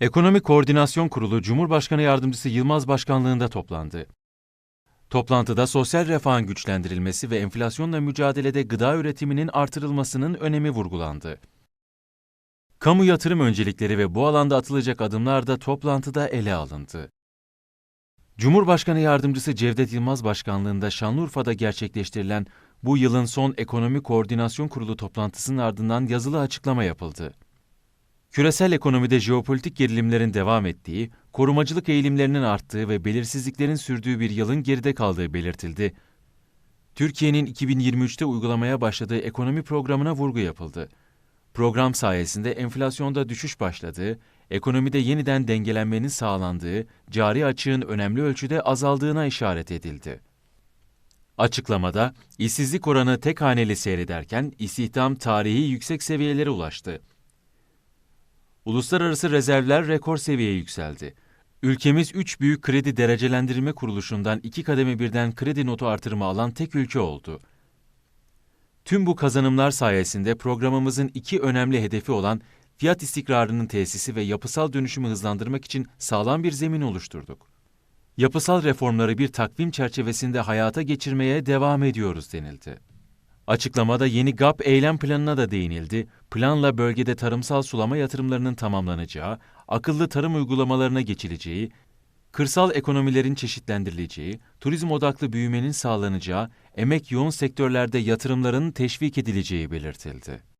Ekonomi Koordinasyon Kurulu Cumhurbaşkanı Yardımcısı Yılmaz Başkanlığında toplandı. Toplantıda sosyal refahın güçlendirilmesi ve enflasyonla mücadelede gıda üretiminin artırılmasının önemi vurgulandı. Kamu yatırım öncelikleri ve bu alanda atılacak adımlar da toplantıda ele alındı. Cumhurbaşkanı Yardımcısı Cevdet Yılmaz Başkanlığında Şanlıurfa'da gerçekleştirilen bu yılın son Ekonomi Koordinasyon Kurulu toplantısının ardından yazılı açıklama yapıldı. Küresel ekonomide jeopolitik gerilimlerin devam ettiği, korumacılık eğilimlerinin arttığı ve belirsizliklerin sürdüğü bir yılın geride kaldığı belirtildi. Türkiye'nin 2023'te uygulamaya başladığı ekonomi programına vurgu yapıldı. Program sayesinde enflasyonda düşüş başladığı, ekonomide yeniden dengelenmenin sağlandığı, cari açığın önemli ölçüde azaldığına işaret edildi. Açıklamada, işsizlik oranı tek haneli seyrederken istihdam tarihi yüksek seviyelere ulaştı. Uluslararası rezervler rekor seviyeye yükseldi. Ülkemiz 3 büyük kredi derecelendirme kuruluşundan iki kademe birden kredi notu artırımı alan tek ülke oldu. Tüm bu kazanımlar sayesinde programımızın iki önemli hedefi olan fiyat istikrarının tesisi ve yapısal dönüşümü hızlandırmak için sağlam bir zemin oluşturduk. Yapısal reformları bir takvim çerçevesinde hayata geçirmeye devam ediyoruz denildi. Açıklamada yeni GAP eylem planına da değinildi. Planla bölgede tarımsal sulama yatırımlarının tamamlanacağı, akıllı tarım uygulamalarına geçileceği, kırsal ekonomilerin çeşitlendirileceği, turizm odaklı büyümenin sağlanacağı, emek yoğun sektörlerde yatırımların teşvik edileceği belirtildi.